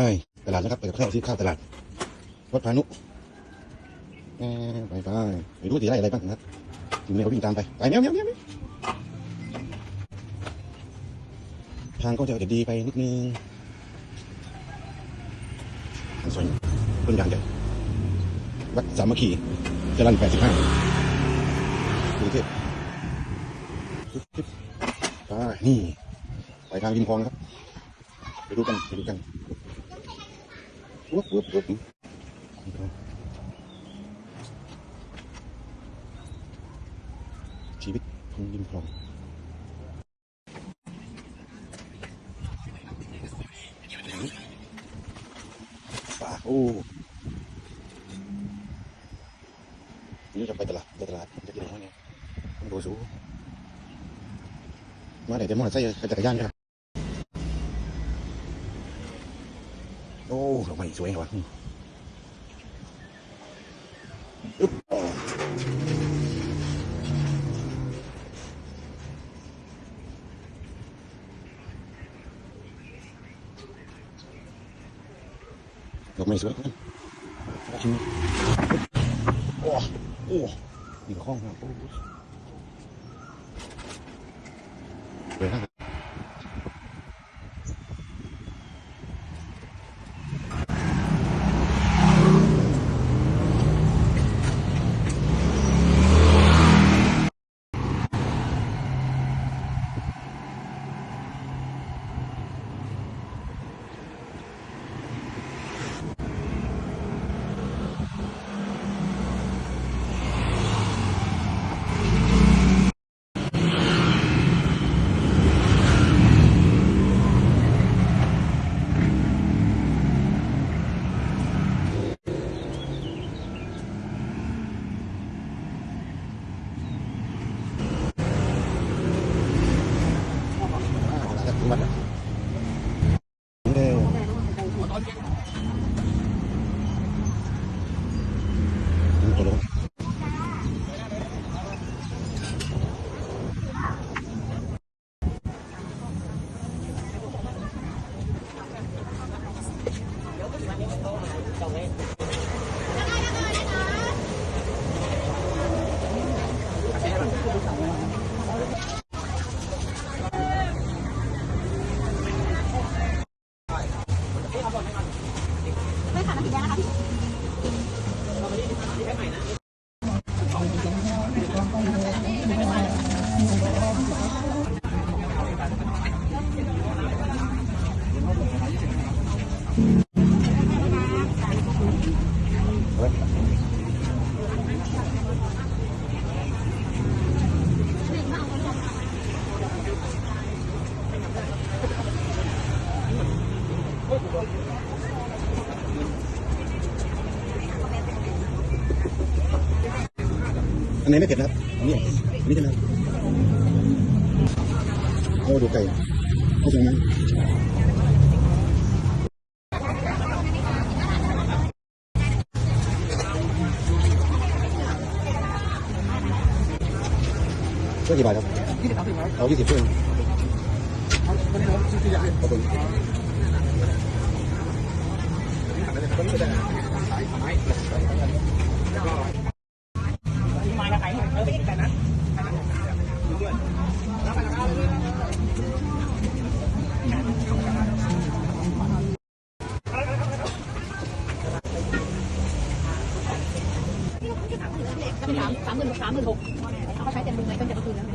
ไปตลาดนะครับไปกับข้าวซื้อข้าวตลาดวัดพานุไปไปไปดรู้ตีไรอะไรบ้างนะครับถึงแมววิ่งตามไปไปแมวแมวแมวทางก็จะดีไปนิดนึงสวยต้นยางใหญ่วัดสามัคคีจรันแปดสิบห้าดูุงเทพไปนี่ไปทางริมคลองครับ ไปดูกันไปดูกัน Whoop, whoop, whoop. Chỉ biết không yên phòng. Pak, oh. Ini sampai telat, telat. Jadi gimana? Bosu. Mana dia mau saya kejar jangan. โอ้ดอกไม้สวยว่ะอึ๊บดอกไม้สวยครับโอ้โอ้อีกห้องครับโอ้สวยมาก Bueno. ข้างบนให้มันไม่ค่ะมันสีแดงนะคะพี่เราไปที่ให้ใหม่นะันไหนไม่เผ็ดครับอันนี้อันนี้ใช่ไโอ้ดูไก่เข้าใจไหมก็กี่บาทครับเอายี่สิบเพื่อนขอบคุณ tám mươi tám mươi hộp không phải tiền mười ngày trong trận tôi